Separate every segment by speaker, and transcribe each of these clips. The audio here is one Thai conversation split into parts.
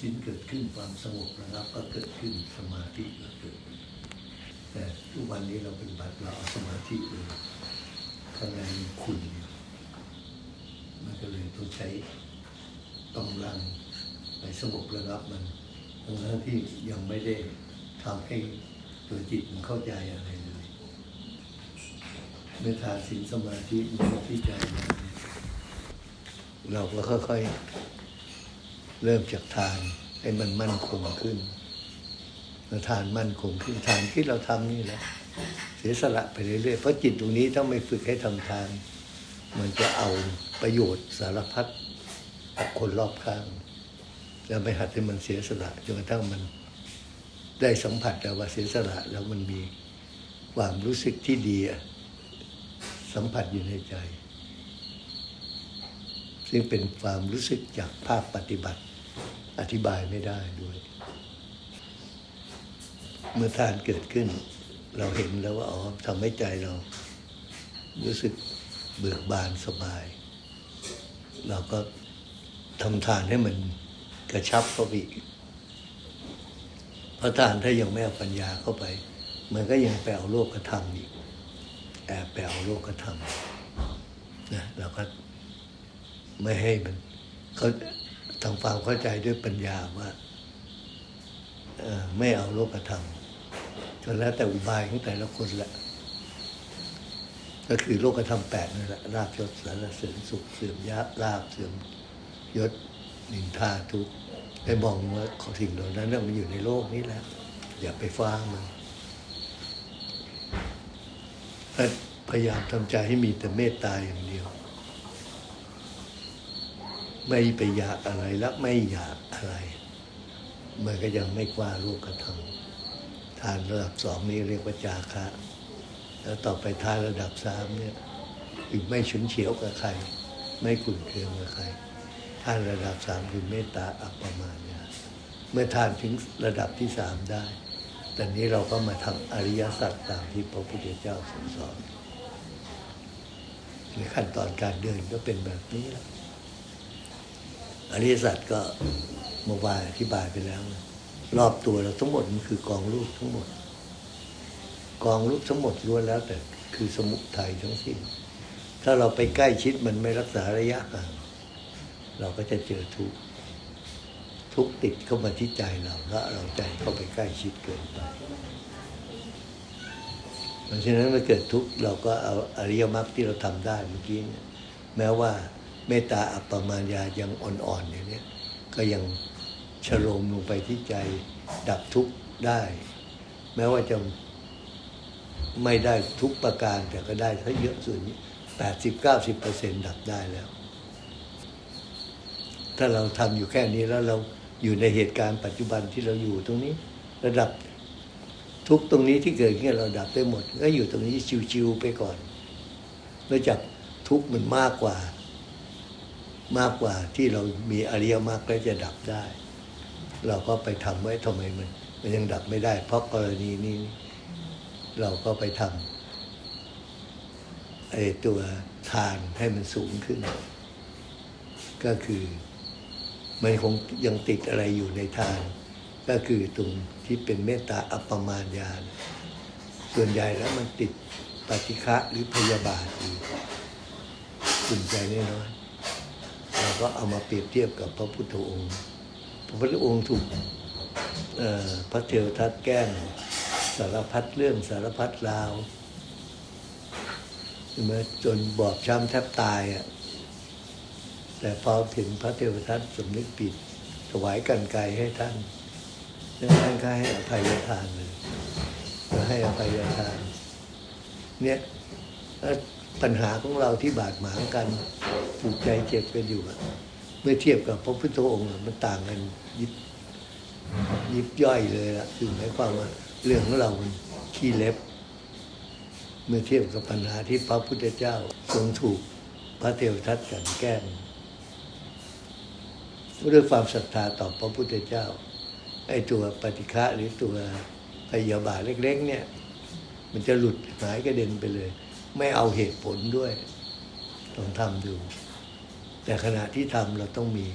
Speaker 1: ศีลเกิดขึ้นความสงบระงับก็เกิดขึ้นสมาธิก็เกิด แต่ทุกวันนี้เราเป็นบัตรเราเอาสมาธิเลยข้างในมันขุ่นมันก็เลยต้องใช้กำลังไปสงบระงับมันทั้งที่ยังไม่ได้ทำให้ตัวจิตมันเข้าใจอะไรเลยเมื่อทานศีลสมาธิมันที่ใจเราเนี่ยเราก็ค่อยๆ เริ่มจากทานให้มันมั่นคงขึ้นเมื่อทานมั่นคงขึ้นทานที่เราทำนี่แหละเสียสละไปเรื่อยๆเพราะจิตตรงนี้ถ้าไม่ฝึกให้ทำทาน มันจะเอาประโยชน์สารพัดกับคนรอบข้างแล้วไปหัดให้มันเสียสละจนกระทั่งมันได้สัมผัสแล้วว่าเสียสละแล้วมันมีความรู้สึกที่ดีสัมผัสอยู่ในใจ ซึ่งเป็นความรู้สึกจากภาคปฏิบัติ อธิบายไม่ได้ด้วย เมื่อทานเกิดขึ้น เราเห็นแล้วว่าอ๋อทำให้ใจเรา รู้สึกเบิกบานสบาย เราก็ทำทานให้มันกระชับเข้าไปเพราะทานถ้ายังไม่เอาปัญญาเข้าไป มันก็ยังไปเอาโลกกระทำอีกแอบไปเอาโลกธรรมนะเราก็ไม่ให้มันเขา ทำความเข้าใจด้วยปัญญาว่าไม่เอาโลกธรรมก็แล้วแต่อุบายของแต่ละคนแหละ ก็คือโลกธรรมแปดนั่นแหละราบยศสารเสริญสุขเสื่อมยะลาบเสื่อมยศนินทาทุกไปมองว่าขอสิ่งเหล่านั้นมันอยู่ในโลกนี้แหละอย่าไปฟ้ามันพยายามทำใจให้มีแต่เมตตาอย่างเดียว ไม่ไปอยากอะไรและไม่อยากอะไร มันก็ยังไม่กว่าลูกกระทำทานระดับสองนี้เรียกว่าจาคะ แล้วต่อไปทานระดับสามเนี่ยคือไม่ฉุนเฉียวกับใคร ไม่ขุ่นเคืองกับใครทานระดับสามคือเมตตาอัปปมาญาเมื่อทานถึงระดับที่สามได้ตอนนี้เราก็มาทำอริยสัจตามที่พระพุทธเจ้าสอนในขั้นตอนการเดินก็เป็นแบบนี้แหละ อริยสัจก็เมื่อวานอธิบายไปแล้ว รอบตัวเราทั้งหมดมันคือกองรูปทั้งหมด กองรูปทั้งหมดล้วนแล้ว แต่คือสมุทัยทั้งสิ้น ถ้าเราไปใกล้ชิดมันไม่รักษาระยะห่างเราก็จะเจอทุกข์ทุกติดเข้ามาที่ใจเราแล้วเราใจเข้าไปใกล้ชิดเกินไป เพราะฉะนั้นเมื่อเกิดทุกข์เราก็เอาอริยมรรคที่เราทำได้เมื่อกี้เนี่ยแม้ว่า เมตตาอัปปมาญายังอ่อนๆอย่างนี้ก็ยังชโลมลงไปที่ใจดับทุกข์ได้ แม้ว่าจะไม่ได้ทุกประการแต่ก็ได้ถ้าเยอะส่วนนี้แปดสิบเก้าสิบเปอร์เซ็นดับได้แล้ว ถ้าเราทำอยู่แค่นี้แล้วเราอยู่ในเหตุการณ์ปัจจุบันที่เราอยู่ตรงนี้ ระดับทุกตรงนี้ที่เกิดขึ้นเราดับได้หมด ก็อยู่ตรงนี้ชิวๆไปก่อนเนื่องจากทุกมันมากกว่า มากกว่าที่เรามีอริยมรรคแล้วจะดับได้ เราก็ไปทำไว้ทำไมมันมันยังดับไม่ได้ เพราะกรณีนี้ เราก็ไปทำไอ้ตัวทานให้มันสูงขึ้น ก็คือ มันคงยังติดอะไรอยู่ในทาน ก็คือตรงที่เป็นเมตตาอัปปมาญาณส่วนใหญ่แล้วมันติดปฏิฆะหรือพยาบาทอยู่ขุ่นใจน้อย เราก็เอามาเปรียบเทียบกับพระพุทธองค์ พระพุทธองค์ถูกพระเทวทัตแกล้งสารพัดเรื่องสารพัดราวใช่ไหมจนบอบช้ำแทบตายอะแต่พอถึงพระเทวทัตสำนึกผิดถวายกันไกให้ท่านแล้วท่านก็ให้อภัยทานเลยก็ให้อภัยทาน เนี่ยเอ่อ ปัญหาของเราที่บาดหมางกันผูกใจเจ็บกันอยู่อะเมื่อเทียบกับพระพุทธองค์มันต่างกันยิบยิบย่อยเลยละคือหมายความว่าเรื่องของเรามันขี้เล็บ เมื่อเทียบกับปัญหาที่พระพุทธเจ้าทรงถูกพระเทวทัตกันแกล้งด้วยความศรัทธาต่อพระพุทธเจ้าไอ้ตัวปฏิฆะหรือตัวพยาบาทเล็ก ๆ เนี่ย มันจะหลุดหายกระเด็นไปเลย ไม่เอาเหตุผลด้วยต้องทำดู แต่ขณะที่ทำเราต้องมี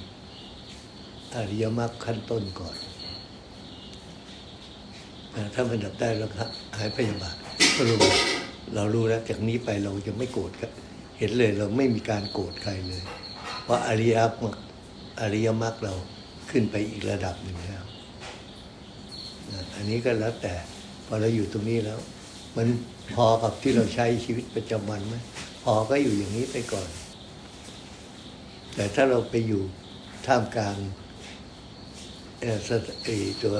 Speaker 1: อริยมรรคขั้นต้นก่อนถ้ามันดับได้แล้วก็หายพยาบาทก็รู้ว่าเรารู้แล้วจากนี้ไปเราจะไม่โกรธกันเห็นเลยเราไม่มีการโกรธใครเลย เพราะอริยมรรคอริยมรรคเราขึ้นไปอีกระดับหนึ่งแล้วอันนี้ก็แล้วแต่พอเราอยู่ตรงนี้แล้ว มันพอกับที่เราใช้ชีวิตประจำวันไหมพอก็อยู่อย่างนี้ไปก่อน แต่ถ้าเราไปอยู่ท่ามกลางเอ่อสตัว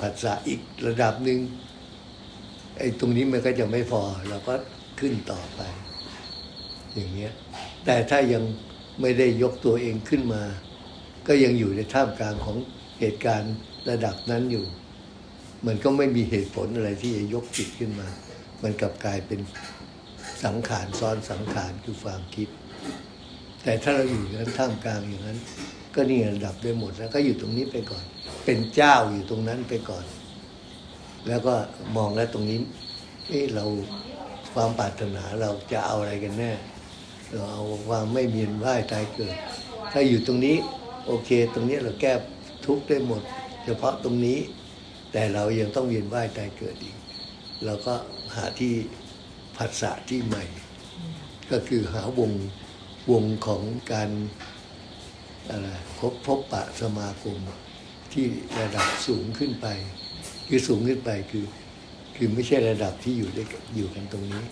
Speaker 1: ผัสสะอีกระดับหนึ่งไอ้ตรงนี้มันก็จะไม่พอเราก็ขึ้นต่อไป อย่างเงี้ย แต่ถ้ายังไม่ได้ยกตัวเองขึ้นมา ก็ยังอยู่ในท่ามกลางของเหตุการณ์ระดับนั้นอยู่ มันก็ไม่มีเหตุผลอะไรที่จะยกจิตขึ้นมา มันกลับกลายเป็นสังขารซ้อนสังขารคือความคิด แต่ถ้าเราอยู่อย่างนั้นท่ามกลางอย่างนั้น ก็นี่ระดับได้หมดแล้วก็อยู่ตรงนี้ไปก่อน เป็นเจ้าอยู่ตรงนั้นไปก่อน แล้วก็มองแล้วตรงนี้นี่เราความปรารถนาเราจะเอาอะไรกันแน่เราเอาความไม่มีว่ายตายเกิด ถ้าอยู่ตรงนี้ โอเค ตรงนี้เราแก้ทุกข์ได้หมด เฉพาะตรงนี้ แต่เรายังต้องเวียนว่ายตายเกิดอีก เราก็หาที่ผัสสะที่ใหม่ ก็คือหาวงวงของการอะไรพบพบปะสมาคมที่ระดับสูงขึ้นไป คือสูงขึ้นไปคือคือไม่ใช่ระดับที่อยู่ได้อยู่กันตรงนี้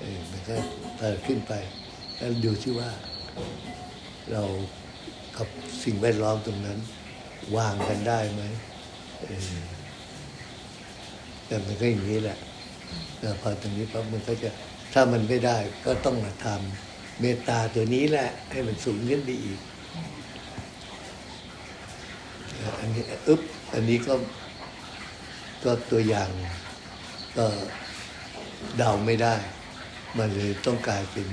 Speaker 1: เออมันก็เติขึ้นไปแล้วดูที่ว่า เรากับสิ่งแวดล้อมตรงนั้นวางกันได้ไหมเออ แต่มันก็อย่างนี้แหละแต่พอตรงนี้ปั๊บมันก็จะถ้ามันไม่ได้ก็ต้องมาทำเมตตาตัวนี้แหละ ให้มันสูงขึ้นไปอีกอันนี้อึ๊บอันนี้ก็ก็ตัวอย่างก็เดาไม่ได้ มันเลยต้องกลายเป็น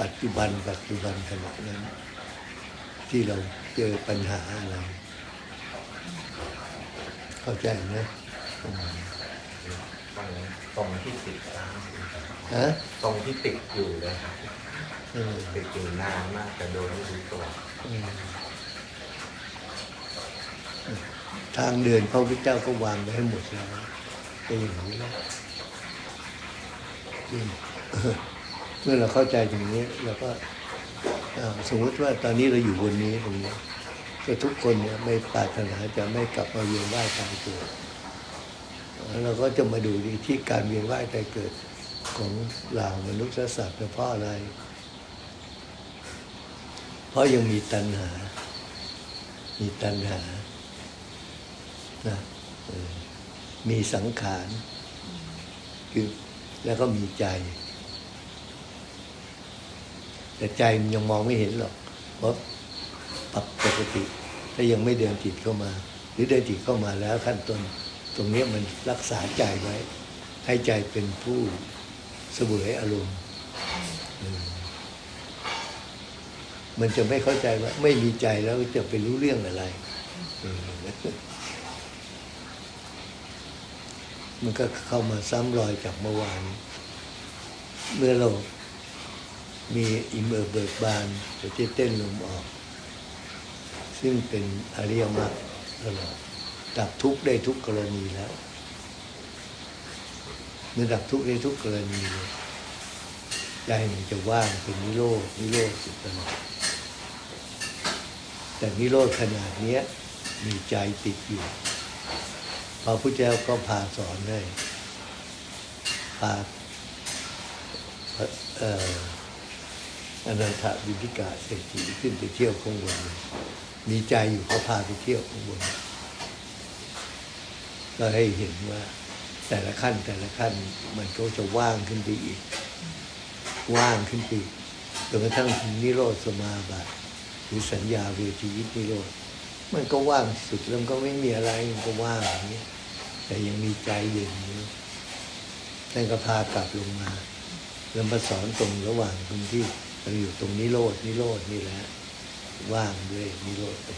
Speaker 1: ปัจจุบัน ปัจจุบันขณะนั้น ที่เราเจอปัญหาอะไร เข้าใจนะอืม
Speaker 2: ตรงที่ติดตาม
Speaker 1: ฮะ
Speaker 2: ตรงที่ติดอยู่เลยครับติดอยู่นานมากแต่โดยไม่รู้ตัว
Speaker 1: อืมทางเดินพระพุทธเจ้าก็วางไว้ให้หมดแล้วเป็นอย่างนี้แล้วเมื่อเราเข้าใจตรงนี้เราก็สมมติว่าตอนนี้เราอยู่บนนี้ตรงนี้ก็ทุกคนเนี่ยไม่ปรารถนาจะไม่กลับมาเวียนว่ายตายเกิดแล้ว เราก็จะมาดูดีที่การเวียนว่ายตายเกิดของเหล่ามนุษย์สัตว์เพราะอะไร เพราะยังมีตัณหา มีตัณหานะมีสังขารคือแล้วก็มีใจ แต่ใจมันยังมองไม่เห็นหรอก เพราะปรับปกติ ถ้ายังไม่เดินจิตเข้ามา หรือเดินจิตเข้ามาแล้วขั้นต้น ตรงนี้มันรักษาใจไว้ ให้ใจเป็นผู้เสวยอารมณ์มันจะไม่เข้าใจว่า ไม่มีใจแล้วจะไปรู้เรื่องอะไร มันก็เข้ามาซ้ำรอยจากเมื่อวาน เมื่อเรามีอิมเอร์เบิกบานจะเต้นลมออก ซึ่งเป็นอริยมรรคตลอด ดับทุกข์ได้ทุกกรณีแล้วเมื่อดับทุกข์ได้ทุกกรณีเลยใจมันจะว่างเป็นนิโรธนิโรธสุดตลอดแต่นิโรธขนาดเนี้ย มีใจติดอยู่พระพุทธเจ้าก็พาสอนให้พาเอ่อนันทวินิกาเศรษฐีขึ้นไปเที่ยวข้างบนมีใจอยู่เขาพาไปเที่ยวข้างบน ก็ให้เห็นว่า แต่ละขั้นแต่ละขั้นมันก็จะว่างขึ้นไปอีก ว่างขึ้นไปจนกระทั่งถึงนิโรธสมาบัติหรือสัญญาเวทีวิตนิโรธมันก็ว่างสุดแล้วมันก็ไม่มีอะไรมันก็ว่างอย่างนี้แต่ยังมีใจเย็นอยู่ท่านก็พากลับลงมาแล้วมาสอนตรงระหว่างตรงที่เราอยู่ตรงนิโรดนิโรดนี่แหละว่างด้วยนิโรธไป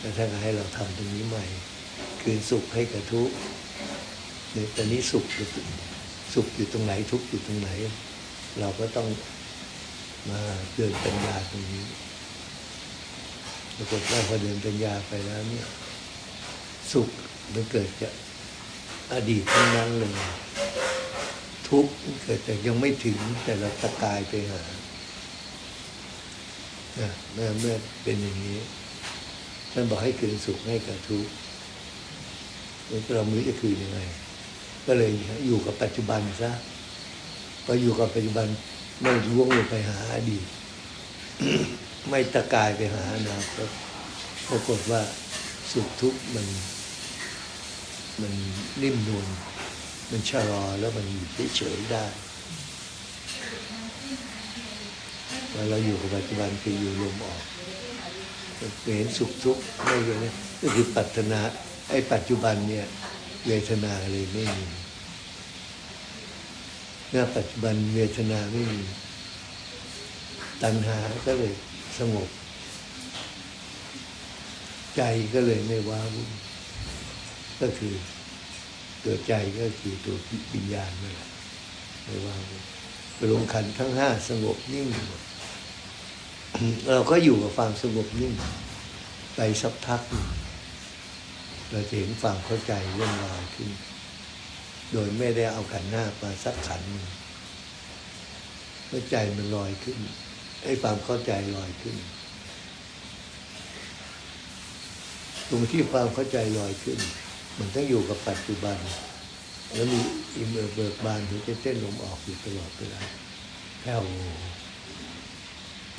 Speaker 1: แล้วท่านก็ให้เราทำตรงนี้ใหม่ คืนสุขให้กับทุกข์เนี่ยตอนนี้สุขอยู่สุขอยู่ตรงไหนทุกข์อยู่ตรงไหน เราก็ต้องมาเดินปัญญาตรงนี้ปรากฏว่าพอเดินปัญญาไปแล้วเนี่ยสุขมันเกิดจากอดีตทั้งนั้นเลย ทุกข์เกิดจากยังไม่ถึงแต่เราตะกายไปหาเมื่อเมื่อเป็นอย่างนี้ท่านบอกให้คืนสุขให้กับทุกข์ แล้วเราไม่รู้จะคืนยังไง ก็เลยอยู่กับปัจจุบันซะพออยู่กับปัจจุบันไม่ล่วงลงไปหาอดีตไม่ตะกายไปหาอนาคตปรากฏว่าสุขทุกข์มัน มันนิ่มนวลมันชะลอแล้วมันอยู่เฉยๆได้เวลาเราอยู่กับปัจจุบันคืออยู่ลมออกเห็นสุขทุกข์ไม่เลยก็คือปัจนา ไอ้ปัจจุบันเนี่ยเวทนาเลยไม่มีเมื่อปัจจุบันเวทนาไม่มีตัณหาก็เลยสงบ ใจก็เลยไม่ว้าวุ่นก็คือตัวใจก็คือตัววิญญาณนั่นแหละไม่ว้าวุ่นลงขันทั้งห้าสงบนิ่งหมดเราก็อยู่กับความสงบนิ่งไปสักพักหนึ่ง เราจะเห็นความเข้าใจเรื่องรอยขึ้น โดยไม่ได้เอาขันหน้ามาสักขันธ์หนึ่งเข้าใจมันลอยขึ้นไอ้ความเข้าใจลอยขึ้น ตรงที่ความเข้าใจลอยขึ้น มันต้องอยู่กับปัจจุบัน แล้วมีอิมเออร์เบิกบานหัวใจเต้นลมออกอยู่ตลอดเวลาแผ่ว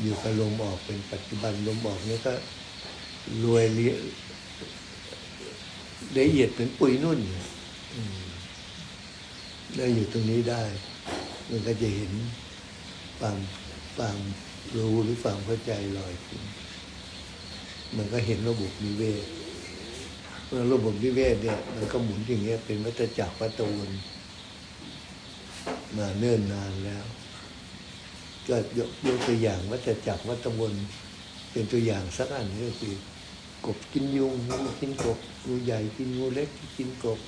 Speaker 1: อยู่กับลมออกเป็นปัจจุบันลมออกนี่ก็รวยเลี้ย ละเอียดเป็นปุยนุ่นได้อยู่ตรงนี้ได้ มันก็จะเห็นความความรู้หรือความเข้าใจลอยขึ้นมันก็เห็นระบบนิเวศเมื่อระบบนิเวศเนี่ย มันก็หมุนอย่างเงี้ยเป็นวัฏจักรวัฏวนมาเนิ่นนานแล้ว ก็ยกยกตัวอย่างวัฏจักรวัฏวนเป็นตัวอย่างสักอันก็คือ กบกินยุงงูกินกบงูใหญ่กินงูเล็กกินกบ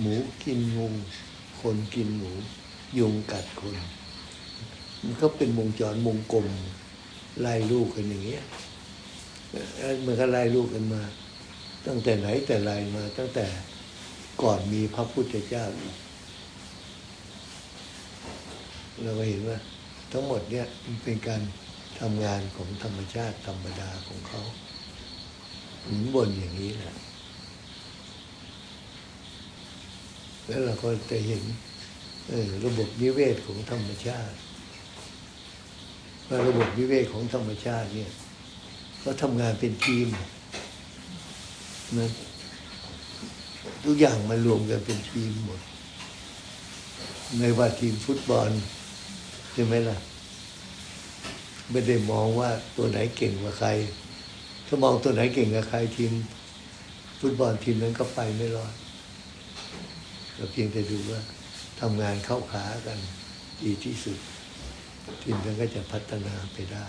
Speaker 1: หมูกินงูคนกินหมู ยุงกัดคน มันก็เป็นวงจรวงกลมไล่ลูกกันอย่างเงี้ยมันก็ไล่ลูกกันมา ตั้งแต่ไหนแต่ไรมา ตั้งแต่ก่อนมีพระพุทธเจ้า เราก็เห็นว่า ทั้งหมดเนี่ยมันเป็นการทำงานของธรรมชาติธรรมดาของเขา หมุนบนอย่างนี้แหละแล้วเราก็จะเห็นระบบนิเวศของธรรมชาติว่าระบบนิเวศของธรรมชาติเนี่ยก็ทำงานเป็นทีมนะทุกอย่างมารวมกันเป็นทีมหมด ไม่ว่าทีมฟุตบอลใช่ไหมล่ะ ไม่ได้มองว่าตัวไหนเก่งกว่าใคร ถ้ามองตัวไหนเก่งกว่าใครทีม ฟุตบอลทีมนั้นก็ไปไม่รอดเราเพียงแต่ดูว่าทำงานเข้าขากันดีที่สุด ทีมนั้นก็จะพัฒนาไปได้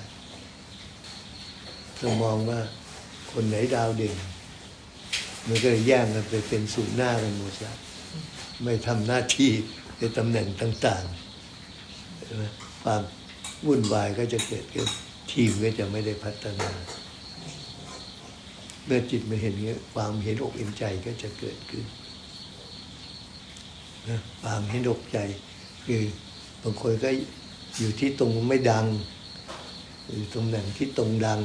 Speaker 1: ต้องมองว่าคนไหนดาวเด่น มันก็แย่งกันไปเป็นศูนย์หน้ากันหมดละไม่ทำหน้าที่ในตำแหน่งต่างๆนไหมความวุ่นวายก็จะเกิดขึ้นทีมก็จะไม่ได้พัฒนา เมื่อจิตมันเห็นอย่างนี้ความเห็นอกเห็นใจก็จะเกิดขึ้นนะความเห็นอกใจ คือบางคนก็อยู่ที่ตรงไม่ดังอยู่ตรงไหนที่ตรงดัง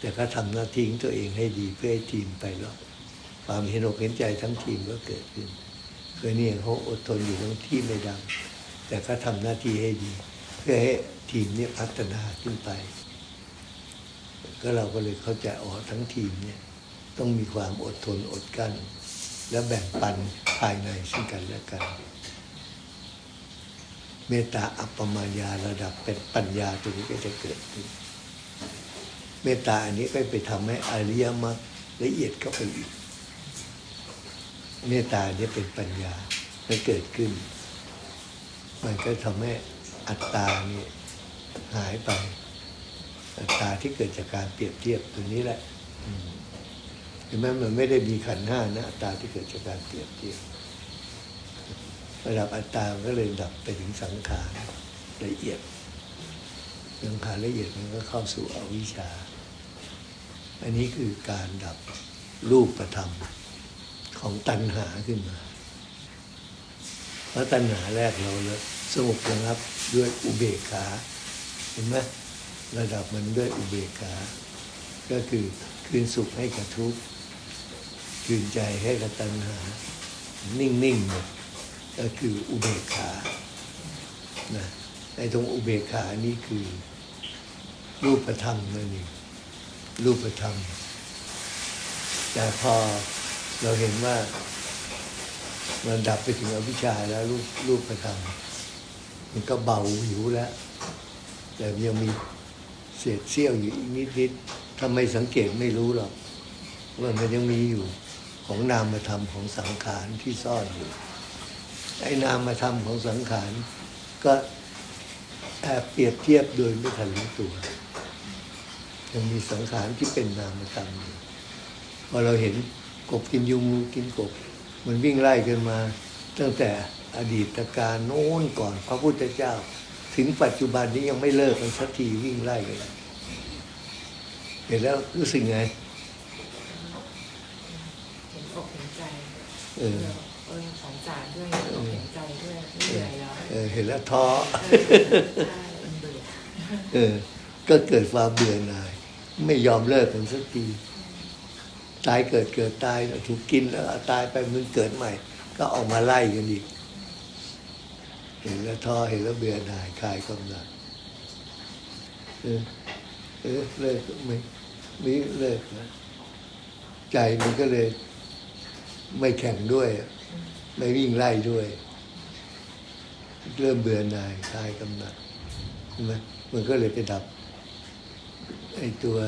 Speaker 1: แต่ก็ทำหน้าที่ของตัวเองให้ดีเพื่อให้ทีมไปรอดความเห็นอกเห็นใจทั้งทีมก็เกิดขึ้นคือเนี่ยเขาอดทนอยู่ตรงที่ไม่ดัง แต่ก็ทำหน้าที่ให้ดี เพื่อให้ทีมเนี่ยพัฒนาขึ้นไป ก็เราก็เลยเข้าใจอ๋อทั้งทีมเนี่ย ต้องมีความอดทนอดกลั้น และแบ่งปันภายในซึ่งกันและกัน เมตตาอัปปมายาระดับเป็นปัญญาตัวนี้ก็จะเกิดขึ้น เมตตาอันนี้ก็ไปทำให้อริยมรรคละเอียดเข้าไปอีก เมตตาเนี่ยเป็นปัญญามันเกิดขึ้น มันก็ทำให้อัตตานี่หายไป อัตตาที่เกิดจากการเปรียบเทียบตัวนี้แหละ เห็นไหมมันไม่ได้มีขันธ์ห้านะอัตตาที่เกิดจากการเปรียบเทียบระดับอัตตาก็เลยดับไปถึงสังขารละเอียดสังขารละเอียดมันก็เข้าสู่อวิชชา อันนี้คือการดับรูปประธรรมของตัณหาขึ้นมา เพราะตัณหาแรกเราแล้วสงบระงับด้วยอุเบกขาเห็นไหมระดับมันด้วยอุเบกขา ก็คือคืนสุขให้กับทุกข์ คืนใจให้กับตัณหา นิ่งๆหมดก็คืออุเบกขานะไอ้ตรงอุเบกขานี่คือ รูปธรรมนั่นเองรูปธรรม แต่พอเราเห็นว่ามันดับไปถึงอวิชชาแล้วรูปรูปธรรม มันก็เบาหิวแล้ว แต่ยังมีเศษเสี้ยวอยู่อีกนิดๆทำไมสังเกตไม่รู้หรอกว่ามันยังมีอยู่ ของนามธรรมของสังขารที่ซ่อนอยู่ไอ้นามธรรมของสังขารก็แอบเปรียบเทียบโดยไม่ทันรู้ตัว ยังมีสังขารที่เป็นนามธรรมอยู่พอเราเห็นกบกินยุงงูกินกบ มันวิ่งไล่กันมา ตั้งแต่อดีตการโน้นก่อนพระพุทธเจ้า ถึงปัจจุบันนี้ยังไม่เลิกกันสักทีวิ่งไล่กันเห็นแล้วรู้สึกไง
Speaker 3: เห็นอกเห็นใจ
Speaker 1: เออ
Speaker 3: เออสงสารด้วยเห็นใจด้วยไม่เหนื่อยแล้ว
Speaker 1: เออเห็นแล้วท้อ
Speaker 3: เออใช่เบื่อ
Speaker 1: เออ ก็เกิดความเบื่อหน่าย ไม่ยอมเลิกกันสักทีตายเกิดเกิดตายถูกกินแล้วตายไปมันเกิดใหม่ ก็ออกมาไล่กันอีก เห็นแล้วท้อเห็นแล้วเบื่อหน่ายคลายกำลังเออเออเลิกไม่ไม่เลิกนะใจมันก็เลย ไม่แข่งด้วย ไม่วิ่งไล่ด้วย เริ่มเบื่อหน่ายคลายกำลังใช่ไหมมันก็เลยไปดับไอ้ตัว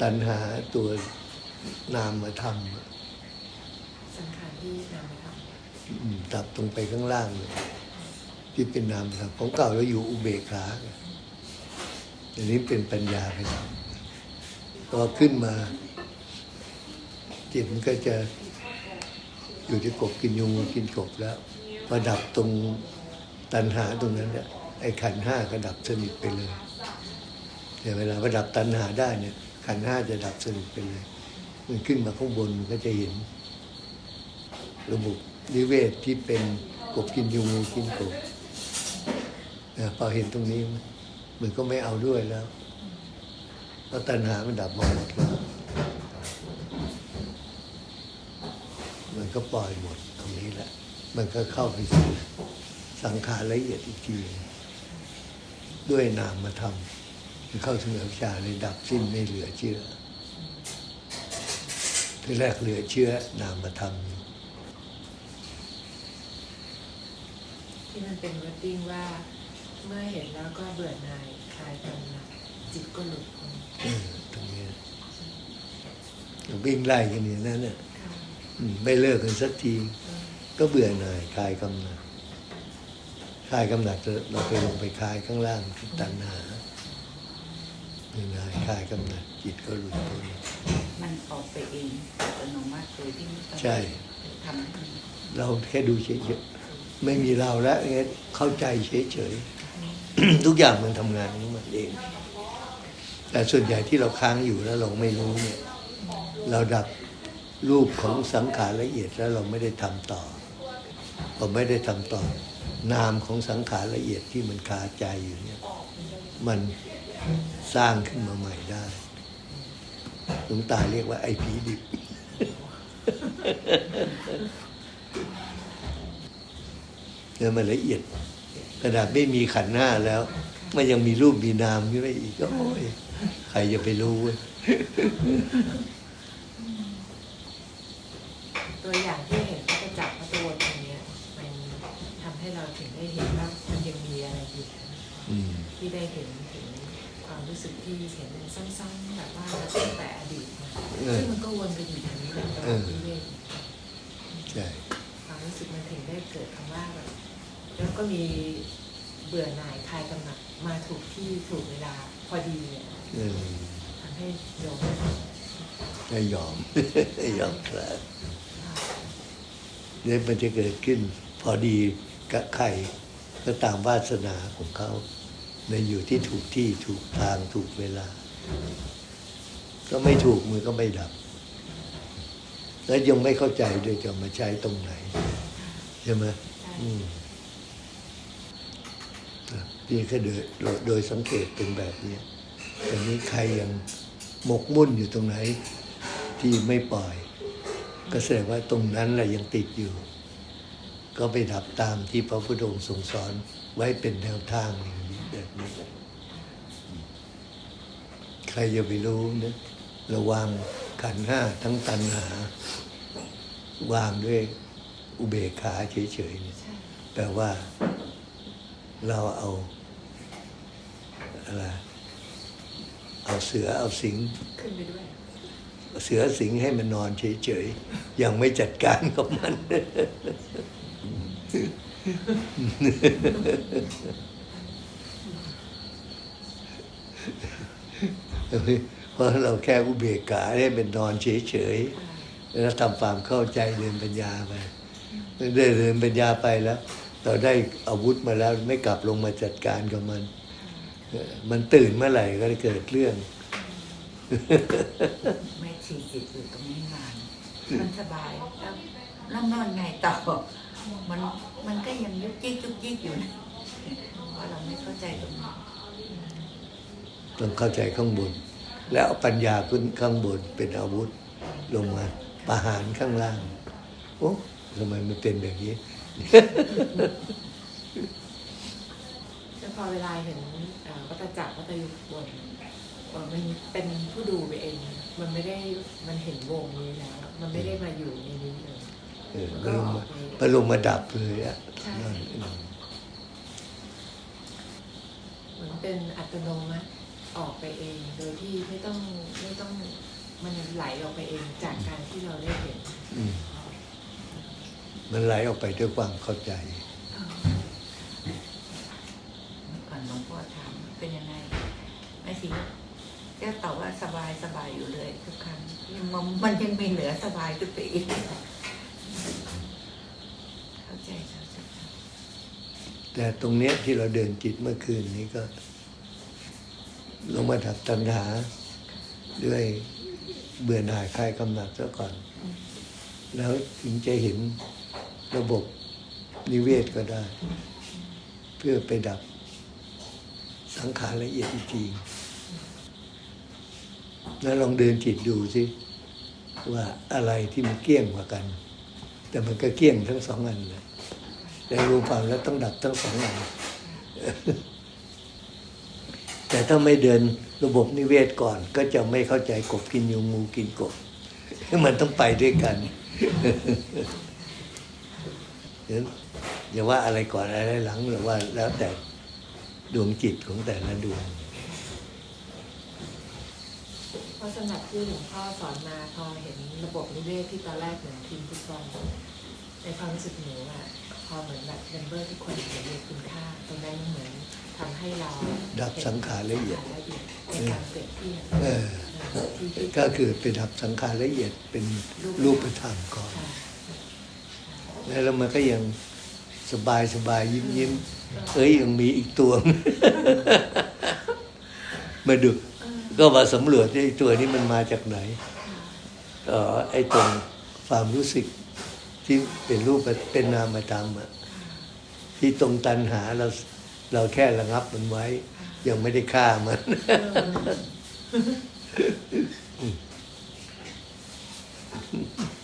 Speaker 1: ตัณหาตัวนามมาทำอะ
Speaker 3: สังขารที่นำมาท
Speaker 1: อืมดับตรงไปข้างล่างเลยที่เป็นนามธรรมของเก่าเราอยู่อุเบกขาไงอันนี้เป็นปัญญาไปแล้วพอขึ้นมา จิตมันก็จะอยู่ที่กบกินยุงกินกบแล้วพอดับตรงตัณหาตรงนั้นเนี่ยไอ้ขันห้าก็ดับสนิทไปเลยแต่เวลาพอดับตัณหาได้เนี่ย ขันห้าจะดับสนิทไปเลย มันขึ้นมาข้างบนมันก็จะเห็น ระบบนิเวศที่เป็นกบกินยุงกินกบพอเห็นตรงนี้มันก็ไม่เอาด้วยแล้วเพราะตัณหามันดับหมดแล้ว มันก็ปล่อยหมดตรงนี้แหละ มันก็เข้าไปสู่สังขารละเอียดอีกทีหนึ่งด้วยนามมาทำมันเข้าถึงอวิชชาเลยดับสิ้นไม่เหลือเชื่อที่แรกเหลือเชื่อนามมาทำำ
Speaker 3: ที่มันเป็นวอดดิ้งว่า เมื่อเห็นแล้วก็เบื่อหน่ายคลายกำลังจิตก็หลุดพ้น
Speaker 1: เออตรงนี้วิ่งไล่กันอย่างนั้นน่ะ
Speaker 3: ค่ะ
Speaker 1: อืม ไม่เลิกกันสักที
Speaker 3: เออ
Speaker 1: ก็เบื่อหน่ายคลายกำหนัดคลายกำหนัดเราไปลงไปคลายข้างล่างคือตัณหาเบื่อหน่ายคลายกำหนัดจิตก็หลุดพ้น
Speaker 4: มันออกไปเองอัตโนมัติโดยที่ไม่ต้อง
Speaker 1: ใช่
Speaker 4: ทำให้มัน
Speaker 1: เราแค่ดูเฉยๆไม่มีเราแล้วงั้นเข้าใจเฉยๆทุกอย่างมันทำงานของมันเอง แต่ส่วนใหญ่ที่เราค้างอยู่แล้วเราไม่รู้เนี่ย เราดับ รูปของสังขารละเอียดแล้วเราไม่ได้ทำต่อเราไม่ได้ทำต่อ นามของสังขารละเอียดที่มันคาใจอยู่เนี่ยมันสร้างขึ้นมาใหม่ได้หลวงตาเรียกว่าไอ้ผีดิบ เนี่ยมันละเอียดขนาดไม่มีขันหน้าแล้ว มันยังมีรูปมีนามขึ้นไปอีกก็โอ้ยใครจะไปรู้เว้ย
Speaker 3: ตัวอย่างที่เห็นพระประจักษ์พระตัวตรงเนี้ยมันทำให้เราถึงได้เห็นว่ามันยังมีอะไรอยู่
Speaker 1: อืม
Speaker 3: ที่ได้เห็นถึงความ รู้สึกที่เห็นซ้ำๆแบบว่าตั้งแต่อดีตมา
Speaker 1: เออ
Speaker 3: ซึ่งมันก็วนไปอยู่อย่างนี้เลยตล
Speaker 1: เอ
Speaker 3: อด
Speaker 1: อ
Speaker 3: เรื่อย
Speaker 1: ใช่
Speaker 3: ๆความรู้สึกมันถึงได้เกิดคำว่าแบบแล้วก็มีเบื่อหน่ายคลายกำหนัดมาถูกที่ถูกเวลาพอดีเนี่ย
Speaker 1: เออ
Speaker 3: ทำให้โยม
Speaker 1: ไม่ยอมไม่ยอมครับเนี่ยมันจะเกิดขึ้นพอดีกับใครก็ตามวาสนาของเขา ในอยู่ที่ถูกที่ถูกทางถูกเวลา ก็ไม่ถูกมือก็ไม่ดับ แล้วยังไม่เข้าใจด้วยจะมาใช้ตรงไหน ใช่ไหม
Speaker 3: ใช่
Speaker 1: อืมอะนี่ก็โดยโดยสังเกตเป็นแบบเนี้ยแต่นี้ใครยังหมกมุ่นอยู่ตรงไหน ที่ไม่ปล่อย ก็แสดงว่าตรงนั้นแหละยังติดอยู่ ก็ไปดับตามที่พระพุทธองค์ทรงสอนไว้เป็นแนวทางอย่าง นี้แบบนี้ใครจะไปรู้นะระวังขันธ์ห้าทั้งตัณหา วางด้วยอุเบกขาเฉยๆเนี่ย
Speaker 3: ใช่
Speaker 1: แปลว่าเราเอาอะไรเอาเสือเอาสิง
Speaker 3: ขึ้นไปด้วย
Speaker 1: เสือสิงให้มันนอนเฉยๆ ยังไม่จัดการกับมัน เพราะเราแค่อุเบกขาให้มันนอนเฉยๆแล้วทำความเข้าใจเดินปัญญาไปได้เดินปัญญาไปแล้ว เราได้อาวุธมาแล้วไม่กลับลงมาจัดการกับมัน มันตื่นเมื่อไหร่ก็จะเกิดเรื่อง
Speaker 4: แม่ชีจิตอยู่ตรงนี้นานมันสบายแล้วแล้วนอนไงต่อมันมันก็ยังยุกยิกยุกยิกอยู่นะว่าเราไม่เข้าใจตรงนี้
Speaker 1: ต้องเข้าใจข้างบน แล้วเอาปัญญาขึ้นข้างบนเป็นอาวุธลงมาประหารข้างล่าง โอ้ทำไมมันเป็นแบบนี้
Speaker 3: แล้วพอเวลาเห็นเอ่อวัตจักรวัตยุบนเอ่อมันเป็นผู้ดูไปเอง มันไม่ได้มันเห็นวงนี้แล้วมันไม่ได้มาอยู่ในนี้เลย
Speaker 1: เออ
Speaker 3: มัน
Speaker 1: บ
Speaker 3: ก็
Speaker 1: ร
Speaker 3: อ
Speaker 1: ม
Speaker 3: อกไป
Speaker 1: บรมมาดับเลยอะ
Speaker 3: ใช่
Speaker 1: นั่นอืม
Speaker 3: เหมือนเป็นอัตโนมัติ ออกไปเองโดยที่ไม่ต้องไม่ต้องมันไหลออกไปเองจากการที่เราได้เห็น
Speaker 1: อืมมันไหลออกไปด้วยความเข้าใจ
Speaker 4: เมื่อก่อนหลวงพ่อถามเป็นยังไงแม่ชีก็ตอบว่าสบายสบายอยู่เลยทุกครั้งมันมันยังมีเหนือสบายขึ้นไปอีกเข้าใจเข้าใจ
Speaker 1: แต่ตรงเนี้ยที่เราเดินจิตเมื่อคืนนี้ก็ ลงมาดับตัณหา ด้วยเบื่อหน่ายคลายกำหนัดซะก่อน แล้วถึงจะเห็นระบบนิเวศก็ได้ เพื่อไปดับสังขารละเอียดอีกทีแล้วลองเดินจิตดูสิว่าอะไรที่มันเกี้ยงกว่ากัน แต่มันก็เกี้ยงทั้งสองอันเลยแต่รวมความแล้วต้องดับทั้งสองอัน แต่ถ้าไม่เดินระบบนิเวศก่อน ก็จะไม่เข้าใจกบกินยุงงูกินกบมันต้องไปด้วยกันเห็นอย่าว่าอะไรก่อนอะไรหลังหรือว่าแล้วแต่ดวงจิตของแต่ละดวง
Speaker 3: เพราะสำหรับที่หลวงพ่อสอนมาพอเห็นระบบนิเวศที่ตอนแรกเหมือนทีมฟุตบอลในความรู้สึกหนูอะพอเหมือนแบบเมมเบอร์ทุกคนเห็นเลยคุณค่าตรงนั้นเหมือน ทำให้เรา
Speaker 1: ดับสังขารละเอียด
Speaker 3: สังขารละเอียดในการเปรียบเทียบ
Speaker 1: เออ
Speaker 3: เออที่ที่
Speaker 1: ก็คือไปดับสังขารละเอียดเป็นรูปธรรมก่อน
Speaker 3: ค่ะ
Speaker 1: แล้วมันก็ยังสบายสบายยิ้มยิ้มเอ้ยยังมีอีกตัว มาดู
Speaker 3: เออ
Speaker 1: ก็มาสำรวจว่าไอ้ตัวนี้มันมาจากไหนเออไอ้ตรงความรู้สึกที่เป็นรูปเป็นนามธรรมอะที่ตรงตันหาเรา เราแค่ระงับมันไว้ ยังไม่ได้ฆ่ามัน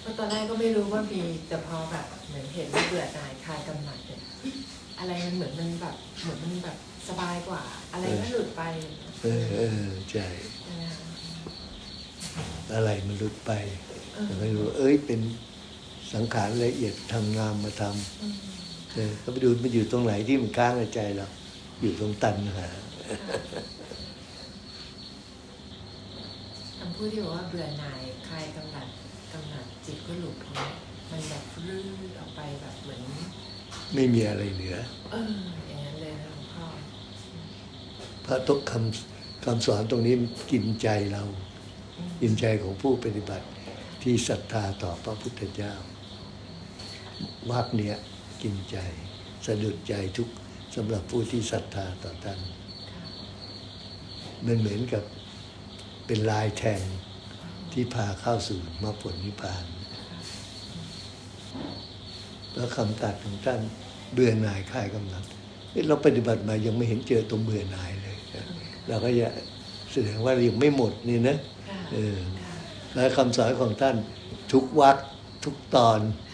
Speaker 3: เพราะตอนแรกก็ไม่รู้ว่ามีแต่พอแบบเหมือนเห็นว่าเบื่อหน่ายคลายกำหนัดเนี่ยอะไรมันเหมือนมันแบบเหมือนมันแบบสบายกว่า อะไรก็หลุดไป
Speaker 1: เออเออใช่
Speaker 3: นะคะ
Speaker 1: อะไรมันหลุดไป
Speaker 3: เออ
Speaker 1: แต่ไม่รู้เอ้ยเป็นสังขารละเอียดทำงามมาท
Speaker 3: อืมำ
Speaker 1: เออ ก็ไปดูมันอยู่ตรงไหนที่มันค้างในใจเราอยู่ตรงตันหา
Speaker 3: คำพูดที่บอกว่าเบื่อหน่ายคลายกำหนัดกำหนัดจิตก็หลุดพ้นมันแบบรื้อออกไปแบบเหมือน
Speaker 1: ไม่มีอะไรเหลือ
Speaker 3: เอออย่างนั้นเลยนะหลวงพ่อ
Speaker 1: พระทุกคำคำสอนตรงนี้กินใจเรา
Speaker 3: อืม
Speaker 1: กินใจของผู้ปฏิบัติที่ศรัทธาต่อพระพุทธเจ้าวักเนี้ย กินใจ สะดุดใจทุกสำหรับผู้ที่ศรัทธาต่อท่าน
Speaker 3: ค่ะ
Speaker 1: มันเหมือนกับเป็นลายแทงที่พาเข้าสู่มรรคผลนิพพานแล้วคำตัดของท่านเบื่อหน่ายคลายกำลังเอ๊ะเราปฏิบัติมายังไม่เห็นเจอตรงเบื่อหน่ายเลยนะเราก็จะแสดงว่ายังไม่หมดนี่นะ
Speaker 3: ค่ะ
Speaker 1: เออ
Speaker 3: ค่ะ
Speaker 1: แล้วคำสอนของท่านทุกวักทุกตอน
Speaker 3: ค่ะ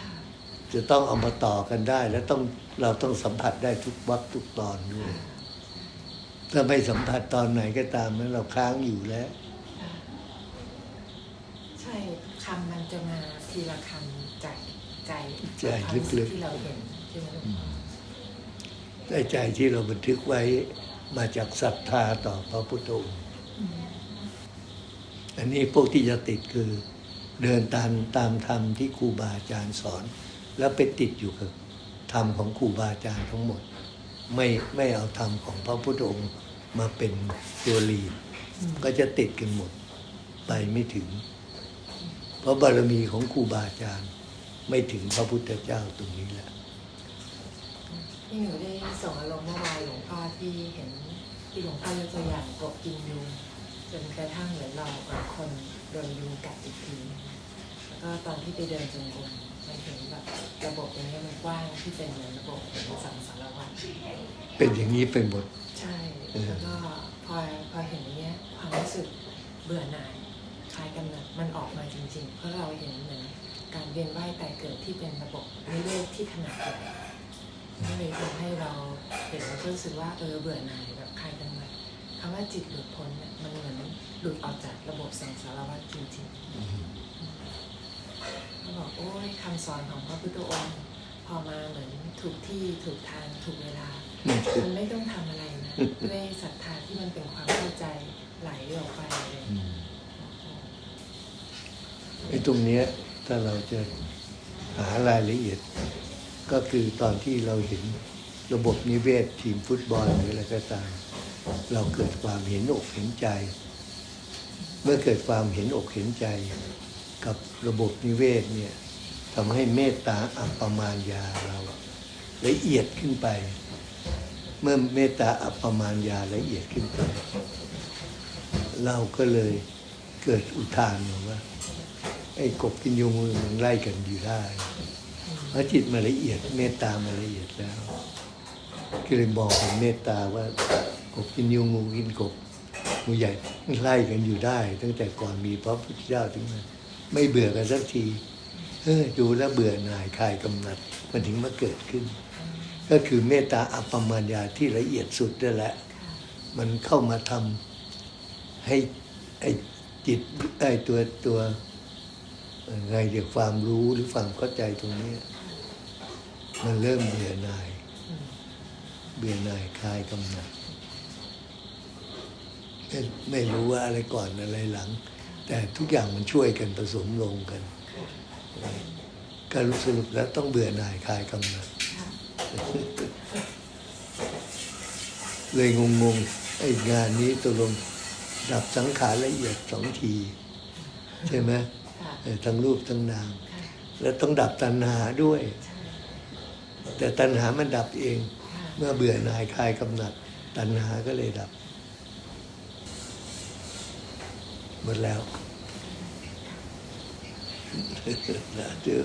Speaker 1: จะต้องเอามาต่อกันได้ และต้องเราต้องสัมผัสได้ทุกวักทุกตอนด้วยถ้าไม่สัมผัสตอนไหนก็ตามนั้นเราค้างอยู่แล้ว
Speaker 3: ค่ะใช่คำมันจะมาทีละคำจากใจ
Speaker 1: ใจ
Speaker 3: ความรู้สึ
Speaker 1: ลึกๆ
Speaker 3: ที่เราเห็นใช่ไหมลูกพ่อ
Speaker 1: ได้ใจที่เราบันทึกไว้มาจากศรัทธาต่อพระพุทธองค์
Speaker 3: อืม
Speaker 1: อันนี้พวกที่จะติดคือเดินตามตามธรรมที่ครูบาอาจารย์สอน แล้วไปติดอยู่กับธรรมของครูบาอาจารย์ทั้งหมด ไม่ไม่เอาธรรมของพระพุทธองค์มาเป็นตัวลีดก็จะติดกันหมดไปไม่ถึง เพราะบารมีของครูบาอาจารย์ไม่ถึงพระพุทธเจ้าตรงนี้แหละ
Speaker 3: ที่หนูได้ส่งอารมณ์เมื่อวานหลวงพ่อที่เห็นที่หลวงพ่อยกตัวอย่างกบกินยุงจนกระทั่งเหมือนเราคนโดนยุงกัดอีกทีแล้วก็ตอนที่ไปเดินจงกรม มันเห็นแบบระบบอย่างเงี้ยมันกว้างที่เป็นเหมือนระบบของสังสารวัตร
Speaker 1: เป็นอย่างนี้ไปหมด
Speaker 3: ใช่
Speaker 1: เออ
Speaker 3: แล้วก็พอพอเห็นอย่างเงี้ยความรู้สึกเบื่อหน่ายคลายกำหนัดมันออกมาจริง ๆ เพราะเราเห็นเหมือนการเวียนว่ายตายเกิดที่เป็นระบบนิเวศที่ขนาดใหญ่ก็เลยทำให้เราเห็นแล้วก็รู้สึกว่าเออเบื่อหน่ายแบบคลายกำหนัดคำว่าจิตหลุดพ้นเนี่ยมันเหมือนหลุดออกจากระบบสังสารวัฏจริงๆ เขาบอกโอ้ยคำสอนของพระพุทธองค์พอมาเหมือนถูกที่ถูกทางถูกเวลา มันไม่ต้องทำอะไรนะ ด้วยศรัทธาที่มันเป็นความเข้าใจไหลออกไปเลย
Speaker 1: ไอ้ตรงเนี้ยถ้าเราจะหารายละเอียด ก็คือตอนที่เราเห็นระบบนิเวศทีมฟุตบอลหรืออะไรก็ตาม เราเกิดความเห็นอกเห็นใจ เมื่อเกิดความเห็นอกเห็นใจกับ ระบบนิเวศเนี่ยทำให้เมตตาอัปปมาณยาเราละเอียดขึ้นไป เมื่อเมตตาอัปปมาณยาละเอียดขึ้นไป เราก็เลยเกิดอุทานว่าไอ้กบกินยุงมันไล่กันอยู่ได้เพระจิตมันละเอียด เมตตามันละเอียดแล้วก็เลยบอกเป็นเมตตาว่ากบกินยุงงูกินกบงูใหญ่ไล่กันอยู่ได้ ตั้งแต่ก่อนมีพระพุทธเจ้าถึงมา ไม่เบื่อกันสักทีเออดูแล้วเบื่อหน่ายคลายกำหนัดมันถึงมาเกิดขึ้น ก็คือเมตตาอัปปมัญญาที่ละเอียดสุดนั่นแหละ มันเข้ามาทำให้ไอ้จิตไอ้ตัวตัวอ่อไงเรียกความรู้หรือความเข้าใจตรงนี้มันเริ่มเบื่อหน่าย เบื่อหน่ายคลายกำหนัดไม่รู้ว่าอะไรก่อนอะไรหลัง แต่ทุกอย่างมันช่วยกันผสมลงกันก็รู้สรุปแล้วต้องเบื่อหน่ายคลายกำหนัด
Speaker 3: ค่ะ
Speaker 1: เลยงงๆไอ้งานนี้ตกลงดับสังขารละเอียดสองที ใช่ไหม
Speaker 3: ค่ะ
Speaker 1: เออทั้งรูปทั้งนาม
Speaker 3: ค่ะ
Speaker 1: แล้วต้องดับตัณหาด้วย
Speaker 3: ใช่
Speaker 1: แต่ตัณหามันดับเอง
Speaker 3: ค่ะ
Speaker 1: เมื่อเบื่อหน่ายคลายกำหนัด ตัณหาก็เลยดับ หมดแล้ว นะเจอ